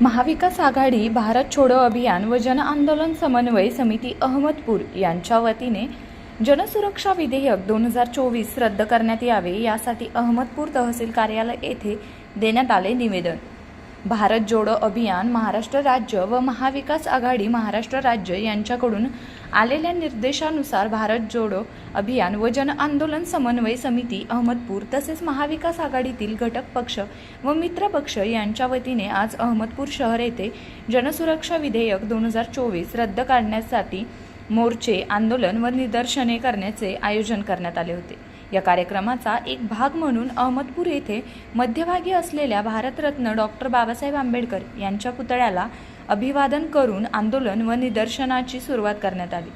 महाविकास आघाडी भारत छोडो अभियान व जन आंदोलन समन्वय समिती अहमदपूर यांच्या वतीने जनसुरक्षा विधेयक दोन हजार चोवीस रद्द करण्यात यावे यासाठी अहमदपूर तहसील कार्यालय येथे देण्यात आले निवेदन. भारत जोडो अभियान महाराष्ट्र राज्य व महाविकास आघाडी महाराष्ट्र राज्य यांच्याकडून आलेल्या निर्देशानुसार भारत जोडो अभियान व जन आंदोलन समन्वय समिती अहमदपूर तसेच महाविकास आघाडीतील घटक पक्ष व मित्र पक्ष यांच्या वतीने आज अहमदपूर शहर येथे जनसुरक्षा विधेयक दोन हजार चोवीस रद्द करण्यासाठी मोर्चे आंदोलन व निदर्शने करण्याचे आयोजन करण्यात आले होते. या कार्यक्रमाचा एक भाग म्हणून अहमदपूर येथे मध्यभागी असलेल्या भारतरत्न डॉक्टर बाबासाहेब आंबेडकर यांच्या पुतळ्याला अभिवादन करून आंदोलन व निदर्शनाची सुरुवात करण्यात आली.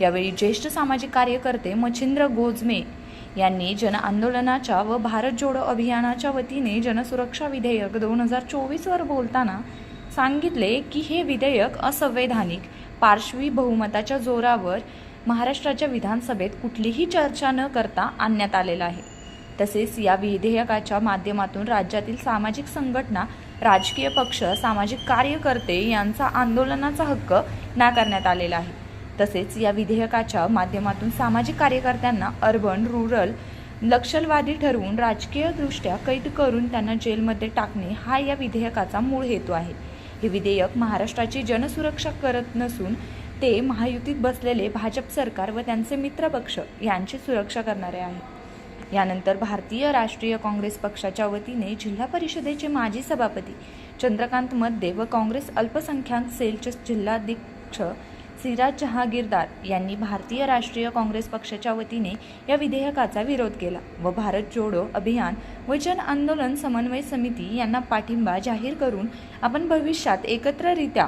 यावेळी ज्येष्ठ सामाजिक कार्यकर्ते मच्छिंद्र गोजमे यांनी जन आंदोलनाच्या व भारत जोडो अभियानाच्या वतीने जनसुरक्षा विधेयक दोन हजार चोवीसवर बोलताना सांगितले की हे विधेयक असंवैधानिक पार्श्वी बहुमताच्या जोरावर महाराष्ट्राच्या विधानसभेत कुठलीही चर्चा न करता आणण्यात आलेला आहे. तसेच या विधेयकाच्या माध्यमातून राज्यातील सामाजिक संघटना राजकीय पक्ष सामाजिक कार्यकर्ते यांचा आंदोलनाचा हक्क नाकारण्यात आलेला आहे. तसेच या विधेयकाच्या माध्यमातून सामाजिक कार्यकर्त्यांना अर्बन रुरल नक्षलवादी ठरवून राजकीयदृष्ट्या कैद करून त्यांना जेलमध्ये टाकणे हा या विधेयकाचा मूळ हेतू आहे. हे विधेयक महाराष्ट्राची जनसुरक्षा करत नसून ते महायुतीत बसलेले भाजप सरकार व त्यांचे मित्रपक्ष यांची सुरक्षा करणारे आहेत. यानंतर भारतीय राष्ट्रीय काँग्रेस पक्षाच्या वतीने जिल्हा परिषदेचे माजी सभापती चंद्रकांत मध्ये व काँग्रेस अल्पसंख्याक सेलचे जिल्हाध्यक्ष सिराज जहागीरदार यांनी भारतीय राष्ट्रीय काँग्रेस पक्षाच्या वतीने या विधेयकाचा विरोध केला व भारत जोडो अभियान व जन आंदोलन समन्वय समिती यांना पाठिंबा जाहीर करून आपण भविष्यात एकत्ररित्या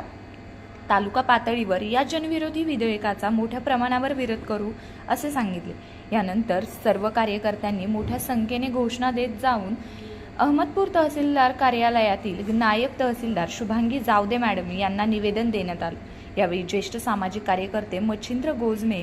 तालुका पातळीवर या जनविरोधी विधेयकाचा मोठ्या प्रमाणावर विरोध करू असे सांगितले. यानंतर सर्व कार्यकर्त्यांनी मोठ्या संख्येने घोषणा देत जाऊन अहमदपूर तहसीलदार कार्यालयातील नायब तहसीलदार शुभांगी जावदे मॅडम यांना निवेदन देण्यात आलं. यावेळी ज्येष्ठ सामाजिक कार्यकर्ते मच्छिंद्र गोजमे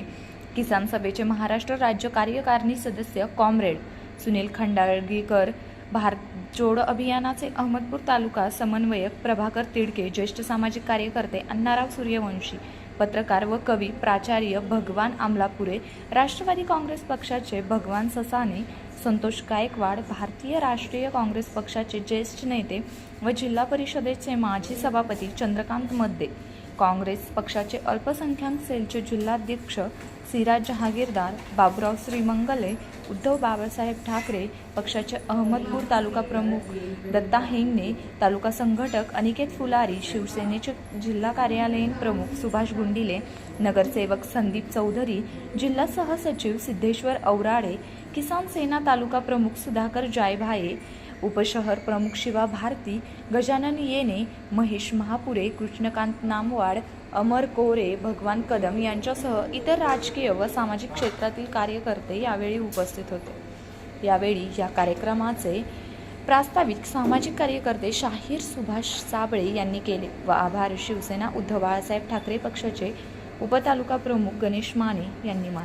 किसान सभेचे महाराष्ट्र राज्य कार्यकारिणी सदस्य कॉम्रेड सुनील खंडाळगीकर भारत जोड अभियानाचे अहमदपूर तालुका समन्वयक प्रभाकर तिडके ज्येष्ठ सामाजिक कार्यकर्ते अण्णाराव सूर्यवंशी पत्रकार व कवी प्राचार्य भगवान आमलापुरे राष्ट्रवादी काँग्रेस पक्षाचे भगवान ससाने संतोष गायकवाड भारतीय राष्ट्रीय काँग्रेस पक्षाचे ज्येष्ठ नेते व जिल्हा परिषदेचे माजी सभापती चंद्रकांत मद्दे. काँग्रेस पक्षाचे अल्पसंख्याक सेलचे जिल्हाध्यक्ष सिराज जहागीरदार बाबुराव श्रीमंगले उद्धव बाबासाहेब ठाकरे पक्षाचे अहमदपूर तालुका प्रमुख दत्ता हेंगणे तालुका संघटक अनिकेत फुलारी शिवसेनेचे जिल्हा कार्यालयीन प्रमुख सुभाष गुंडिले नगरसेवक संदीप चौधरी जिल्हा सहसचिव सिद्धेश्वर औराडे किसान सेना तालुका प्रमुख सुधाकर जायभाये उपशहर प्रमुख शिवा भारती गजानन येने महेश महापुरे कृष्णकांत नामवाड अमर कोरे भगवान कदम यांच्यासह इतर राजकीय व सामाजिक क्षेत्रातील कार्यकर्ते यावेळी उपस्थित होते. यावेळी या कार्यक्रमाचे प्रास्ताविक सामाजिक कार्यकर्ते शाहीर सुभाष साबळे यांनी केले व आभार शिवसेना उद्धव बाळासाहेब ठाकरे पक्षाचे उपतालुका प्रमुख गणेश माने यांनी मानले.